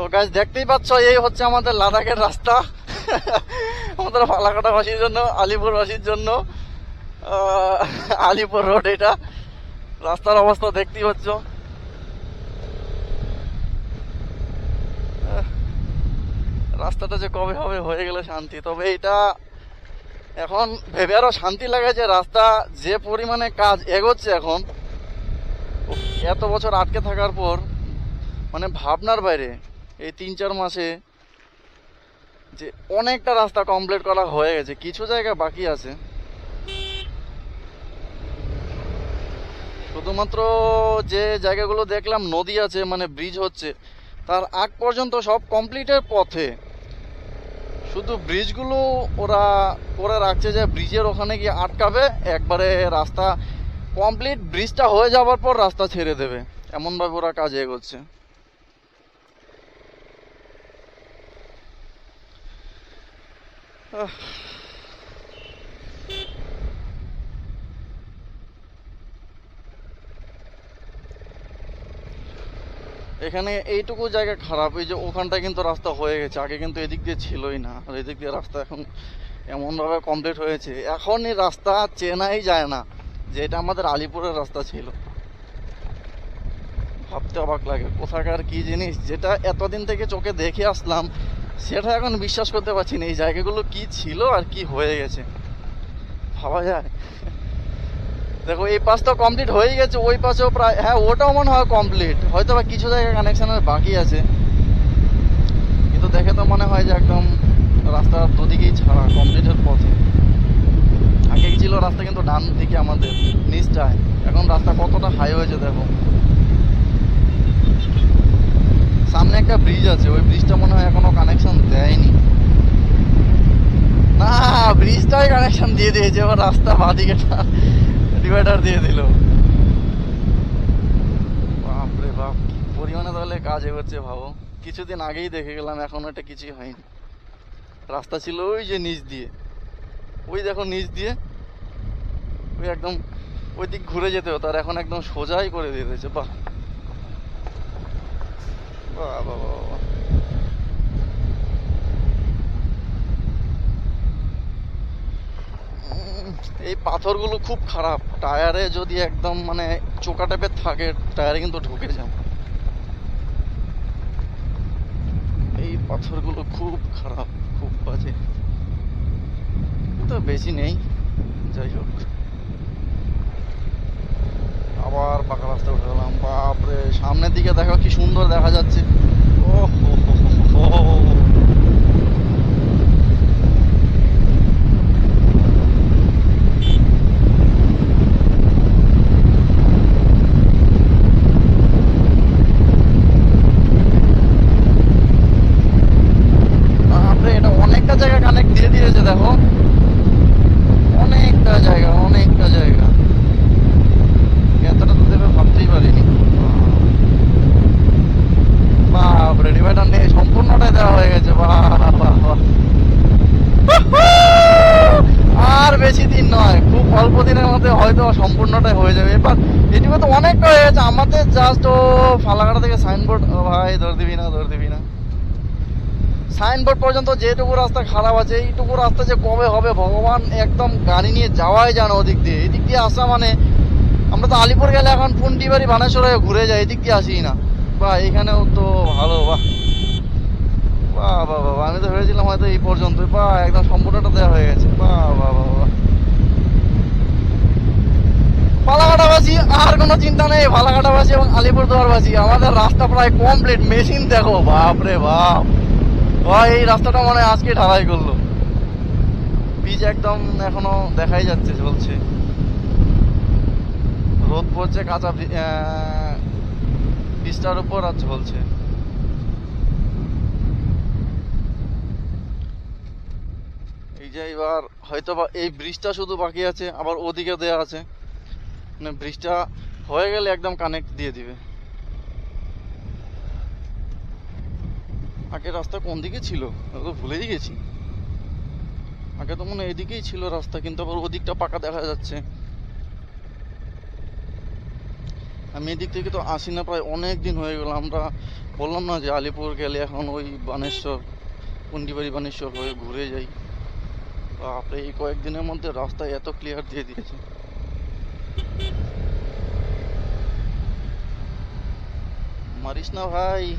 তো গাছ দেখতেই পাচ্ছ, এই হচ্ছে আমাদের লাদাখের রাস্তা। আমাদের ফালাকাটাবাসীর জন্য, আলিপুরবাসীর জন্য। আলিপুর রোড এটা। রাস্তার অবস্থা দেখতেই পাচ্ছ। রাস্তাটা যে কবে হবে, হয়ে গেলে শান্তি। তবে এটা এখন ভেবে আরও শান্তি লাগে যে রাস্তা যে পরিমাণে কাজ এগোচ্ছে এখন, এত বছর আটকে থাকার পর মানে ভাবনার বাইরে। এই তিন চার মাসে যে অনেকটা রাস্তা কমপ্লিট করা হয়ে গেছে। কিছু জায়গা বাকি আছে। শুধুমাত্র যে জায়গাগুলো দেখলাম, নদী আছে মানে ব্রিজ হচ্ছে, তার আগ পর্যন্ত সব কমপ্লিটের পথে। শুধু ব্রিজগুলো ওরা করে রাখছে যে ব্রিজের ওখানে গিয়ে আটকাবে, একবারে রাস্তা কমপ্লিট ব্রিজটা হয়ে যাওয়ার পর রাস্তা ছেড়ে দেবে। এমনভাবে ওরা কাজ এগোচ্ছে। এখানে এইটুকু জায়গা খারাপ, এই যে ওখানটায় কিন্তু রাস্তা হয়ে গেছে, আগে কিন্তু এদিক দিয়ে ছিলই না, আর এদিক দিয়ে রাস্তা এখন এমনভাবে কমপ্লিট হয়েছে। এখন এই রাস্তা চেনাই যায় না যে এটা আমাদের আলিপুরের রাস্তা ছিল। ভাবতে অবাক লাগে, কোথাকার কি জিনিস, যেটা এতদিন থেকে চোখে দেখে আসলাম সেটা এখন বিশ্বাস করতে পারছি না, এই জায়গাগুলো কি ছিল আর কি হয়ে গেছে। ভাবা যায়। দেখো, এই পাশটা কমপ্লিট হয়ে গেছে, ওই পাশেও প্রায় হ্যাঁ ওটাও মনে হয় কমপ্লিট হয়তো বা কিছু জায়গায় কানেকশনের বাকি আছে। কিন্তু দেখে তো মনে হয় যে একদম রাস্তা দুদিকেই ছাড়া কমপ্লিটের পথে। আগে ছিল রাস্তা কিন্তু ডান দিকে আমাদের, নিচটায়। এখন রাস্তা কতটা হাই হয়েছে দেখো। একটা ব্রিজ আছে, ওই ব্রিজটা মনে হয় এখনও কানেকশন দেয়নি। না ব্রিজটাই কানেকশন দিয়ে দিয়েছে, এবার রাস্তা বাদিকে ডিভাইডার দিয়ে দিল। বাপরে বাপ পরিমাণে তাহলে কাজ এগোচ্ছে ভাবো। কিছুদিন আগেই দেখে গেলাম, এখন এটা কিছুই হয়নি। রাস্তা ছিল ওই যে নিচ দিয়ে। ওই দেখো নিচ দিয়ে, ওই একদম ওই দিক ঘুরে যেতে হতো, আর এখন একদম সোজাই করে দিয়ে দিয়েছে বাহ বাহ বাহ বাহ বাহ। উম, এই পাথরগুলো খুব খারাপ। টায়ারে যদি একদম মানে চোকা টাইপের থাকে, টায়ারে কিন্তু ঢুকে যায় এই পাথরগুলো খুব খারাপ, খুব বাজে। কিন্তু বেশি নেই, যাই হোক। আবার পাকা রাস্তা উঠে গেলাম। বাপরে, সামনের দিকে দেখো কি সুন্দর দেখা যাচ্ছে। ও হো হো হো। বাপরে এটা অনেকটা জায়গা কানেক্ট দিয়ে দিয়েছে দেখো অনেকটা জায়গা অনেকটা জায়গা এতটা তো দেবে ভাবতেই পারিনি বাপরে ডিভাইডার নেই সম্পূর্ণটাই দেওয়া হয়ে গেছে বাহ বাহ বাহ আর বেশি দিন নয় খুব অল্প দিনের মধ্যে হয়তো সম্পূর্ণটাই হয়ে যাবে এবার এটুকু তো গেছে আমাদের জাস্ট ও, ফালাকাটা থেকে সাইনবোর্ড ভাই, ধর দিবি না, ধর দিবি না। সাইনবোর্ড পর্যন্ত যেটুকু রাস্তা খারাপ আছে, এইটুকু রাস্তা যে কবে হবে, ভগবান একদম গাড়ি নিয়ে যাওয়াই জানো ওদিক দিয়ে। এদিক দিয়ে আসা মানে আমরা তো আলিপুর গেলে এখন পুন্ডিবাড়ি বানেশ্বর হয়ে ঘুরে যাই, এদিক দিয়ে আসি না। বাহ, এখানেও তো ভালো, বাহ। বাহ বাহ আমি তো ভেবেছিলাম হয়তো এই পর্যন্ত বাহ, একদম সম্পূর্ণটা দেওয়া হয়ে গেছে বাহ বাহ বাহ বাহ ফালাকাটাবাসী আর কোনো চিন্তা নেই ফালাকাটাবাসী এবং আলিপুরদুয়ারবাসী। আমাদের রাস্তা প্রায় কমপ্লিট মেশিন দেখো বাপ রে বাপ। ও এই রাস্তাটা মনে আজকে ঢালাই করল। পিচ একদম এখনও দেখাই যাচ্ছে, চলছে। রোদ পড়ছে, কাঁচা পিচটার উপর আর ঝলছে এই যে এবার হয়তো এই ব্রিজটা শুধু বাকি আছে, আবার ওদিকে দেয়া আছে। মানে ব্রিজটা হয়ে গেলে একদম কানেক্ট দিয়ে দিবে। আগে রাস্তা কোন দিকে ছিল? তো ভুলেই গেছি। আগে তো মনে এদিকেই ছিল রাস্তা, কিন্তু আবার ওদিকটা পাকা দেখা যাচ্ছে। আমি এদিক থেকে তো আসি না, প্রায় অনেক দিন হয়ে গেল। আমরা বললাম না যে আলিপুর গেলে এখন ওই বানেশ্বর, কুন্ডিবাড়ি বানেশ্বর হয়ে ঘুরে যাই। বাপরে, এই কয়েকদিনের মধ্যে রাস্তায় এত ক্লিয়ার দিয়ে দিয়েছে। Maurício Novaes.